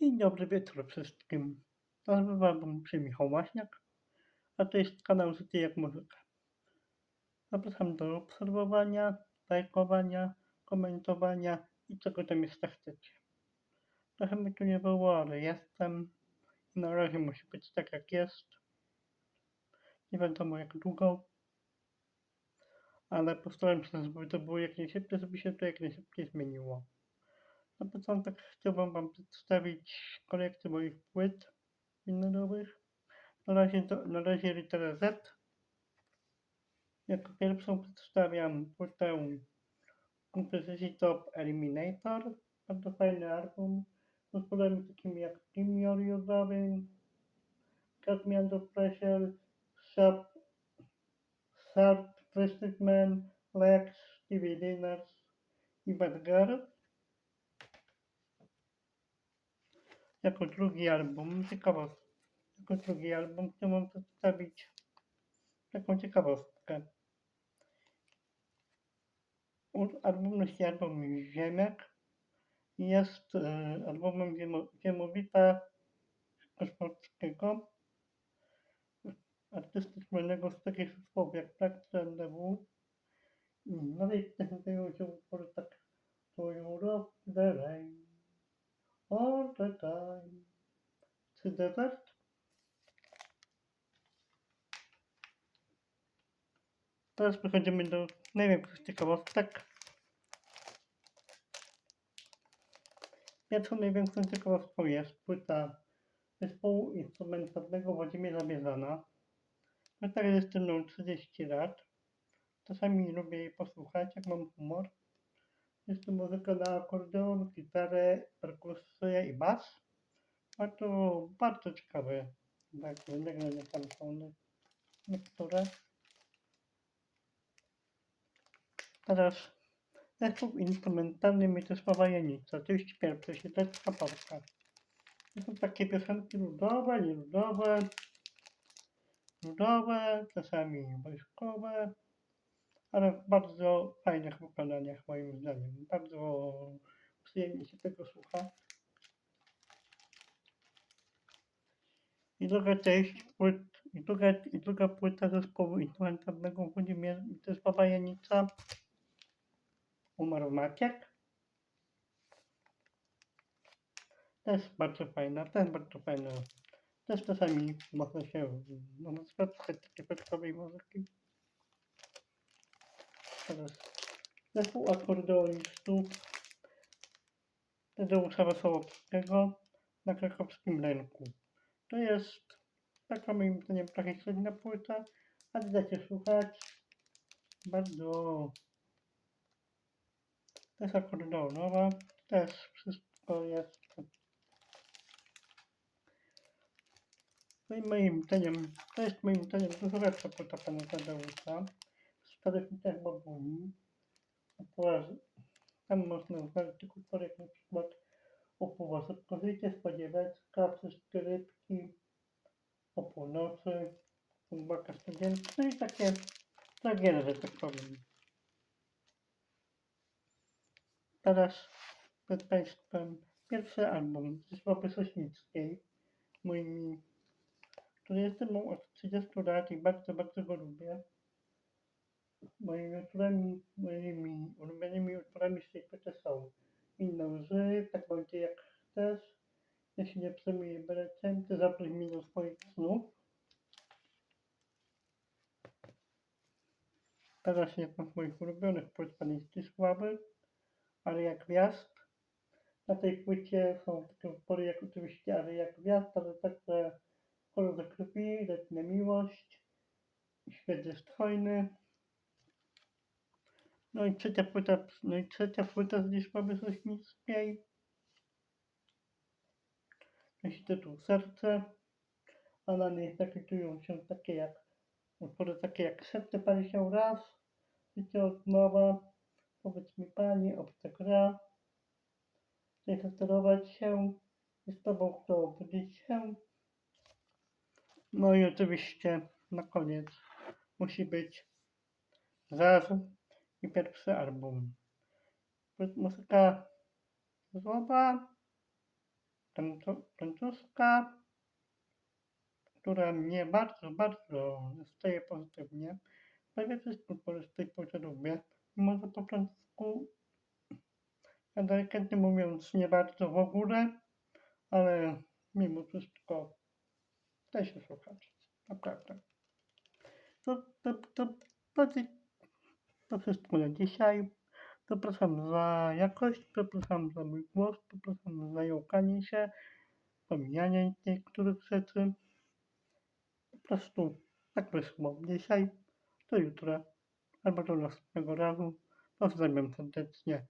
Dzień dobry wieczór wszystkim. Nazywam się Michał Maśniak, a to jest kanał Życie jak Muzyka. Zapraszam do obserwowania, lajkowania, komentowania i czego tam jeszcze chcecie. Trochę mi tu nie było, ale jestem. I na razie musi być tak jak jest. Nie wiadomo jak długo. Ale postaram się, żeby to było jak najszybciej, żeby się to jak najszybciej zmieniło. Na początek chciałbym Wam przedstawić kolekcję moich płyt winylowych. Na razie, to, na razie literę Z. Jako pierwszą przedstawiam płytę kompozycji Top Eliminator. Bardzo fajny album. Z utworami takimi jak Team Loving, Cut Me Under Pressure, Sharp, Sharp Twisted Man, Lex, Stevie Dinners i Bad. Jako drugi album, ciekawostka, jako drugi album chciałbym przedstawić taką ciekawostkę. Album nosi album Ziemek jest e, albumem ziemo, Ziemowita Koszmorskiego, artysty słynnego z takich zespołów jak Black NDW. No i znajdują się Teraz przechodzimy do największych ciekawostek. Pierwszą największą ciekawostką jest płyta zespołu instrumentalnego Włodzimierza Biezana. Płyta jest ze mną 30 lat. Czasami lubię jej posłuchać, jak mam humor. Jest to muzyka na akordeon, gitarę, perkusję i bas. Bardzo, bardzo ciekawe. Tak, nagrania tam są niektóre. Teraz zespół instrumentalny Mieczysława Janica, część pierwsza, Siedlecka Polska. To są takie piosenki ludowe, nieludowe, ludowe, czasami wojskowe ale w bardzo fajnych wykonaniach moim zdaniem. Bardzo przyjemnie się tego słucha. I druga część płyt, i druga, i druga płyta zespołu instrumentalnego Włodzimierz Mieczysława Janica Umarł Maciek. Też bardzo fajna, też bardzo fajna. Też czasami można się, można spotkać takiej wyjątkowej muzyki. Teraz zespół akordeonistów Tadeusza Wesołowskiego na krakowskim rynku. To jest taka moim zdaniem trochę średnia płyta, ale dacie słuchać. Bardzo też akordeonowa, też wszystko jest no i moim zdaniem, to jest moim zdaniem dużo lepsza płyta pana Tadeusza starych mitach babuni. Tam można znaleźć tylko utwory na przykład o północy. Pozyjcie spodziewać, wszystkie rybki, o północy, głęboka studentka, no i takie tragedie, że tak powiem. Teraz przed Państwem pierwszy album Zespoły Sośnickiej, mój, który jestem od 30 lat i bardzo, bardzo go lubię moimi utworami, moimi ulubionymi utworami z tej płyty są Inne łzy, Tak będzie jak chcesz, się nie przejmuję berecem, Ty zaproś mnie do swoich snów. Teraz jedna z moich ulubionych płyt Pani Sławy, jak gwiazd. Na tej płycie są takie utwory jak oczywiście jak gwiazd, ale także Kolor do krwi, Letnia miłość, Świat jest hojny, no i trzecia płyta, no i trzecia płyta z Zdzisławy Sośnickiej. Nosi tytuł Serce, a na niej zakritują się takie jak utwory takie jak Serce pali się raz, Życie od nowa, Powiedz mi Pani, obca gra, Chcę zesterować się, i z Tobą chcę obudzić się. No i oczywiście na koniec musi być Zaz i pierwszy album. Muzyka francu- francuska, która mnie bardzo, bardzo nastaje pozytywnie. Prawie wszystko po- płyty lubię, mimo że po ja delikatnie mówiąc nie bardzo w ogóle, ale mimo wszystko da się słuchać. Naprawdę. To, to, to, to, to wszystko na dzisiaj. Zapraszam za jakość, zapraszam za mój głos, zapraszam za jąkanie się, pomijanie niektórych rzeczy. Po prostu tak wyszło dzisiaj, do jutra, albo do następnego razu. Pozdrawiam serdecznie.